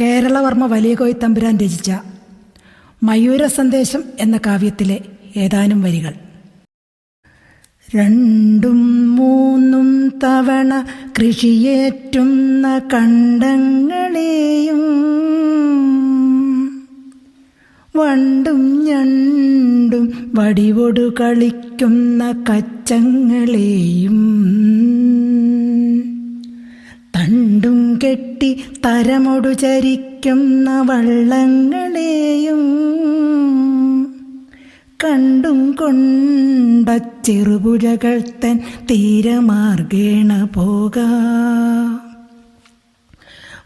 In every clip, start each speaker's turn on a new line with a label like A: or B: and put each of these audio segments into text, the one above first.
A: കേരളവർമ്മ വലിയ കോയിത്തമ്പുരാൻ രചിച്ച മയൂര സന്ദേശം എന്ന കാവ്യത്തിലെ ഏതാനും വരികൾ. രണ്ടും മൂന്നും തവണ കൃഷിയേറ്റുന്ന കണ്ടങ്ങളെയും വണ്ടും ഞണ്ടും വടിവൊടു കളിക്കുന്ന കച്ചങ്ങളെയും കെട്ടി തരമൊടു ചരിക്കുന്ന വള്ളങ്ങളെയും കണ്ടും കൊണ്ട ചെറുപുഴകൾ തൻ തീരമാർഗേണ പോക.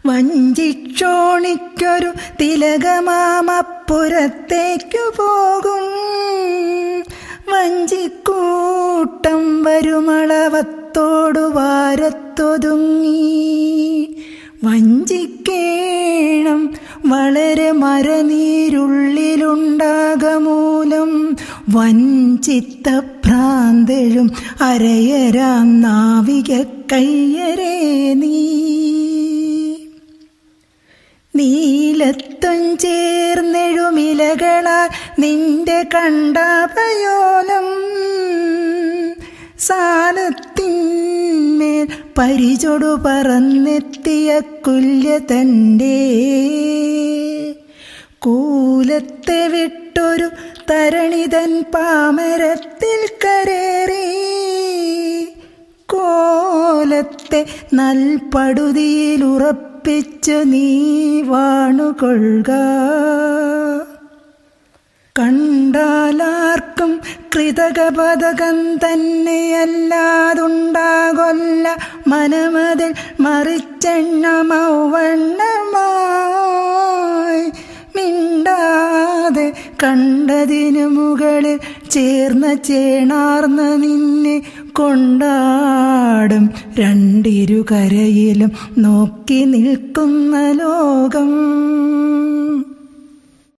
A: വഞ്ചിക്ഷോണിക്കൊരു തിലകമാമപ്പുറത്തേക്കു പോകും. വഞ്ചിക്കൂട്ടം വരുമളവത്തോടു വാരത്തൊതുങ്ങി. വഞ്ചിക്കേണം. വളരെ മരനീരുള്ളിലുണ്ടാകമൂലം വഞ്ചിത്തഭ്രാന്തഴും അരയരാം നാവിക കയ്യരേ നീ നീലത്തും ചേർന്നെഴുമിലകളാൽ നിന്റെ കണ്ടാപയോലം പരിചൊടു പറന്നെത്തിയ കുല്യ തന്റെ. കൂലത്തെ വിട്ടൊരു തരണിതൻ പാമരത്തിൽ കരേറി. കോലത്തെ നൽപടുതിയിലുറപ്പിച്ചു നീ വാണുകൊള്ളുക. കണ്ടാലാർക്കും കൃതകപതകം തന്നെയല്ലാതുണ്ടാകൊല്ല മനമതിൽ മറിച്ചെണ്ണമൗവണ്ണമായി മിണ്ടാതെ കണ്ടതിനു മുകളിൽ ചേർന്ന ചേണാർന്ന നിന്നെ കൊണ്ടാടും രണ്ടിരു കരയിലും നോക്കി നിൽക്കുന്ന ലോകം.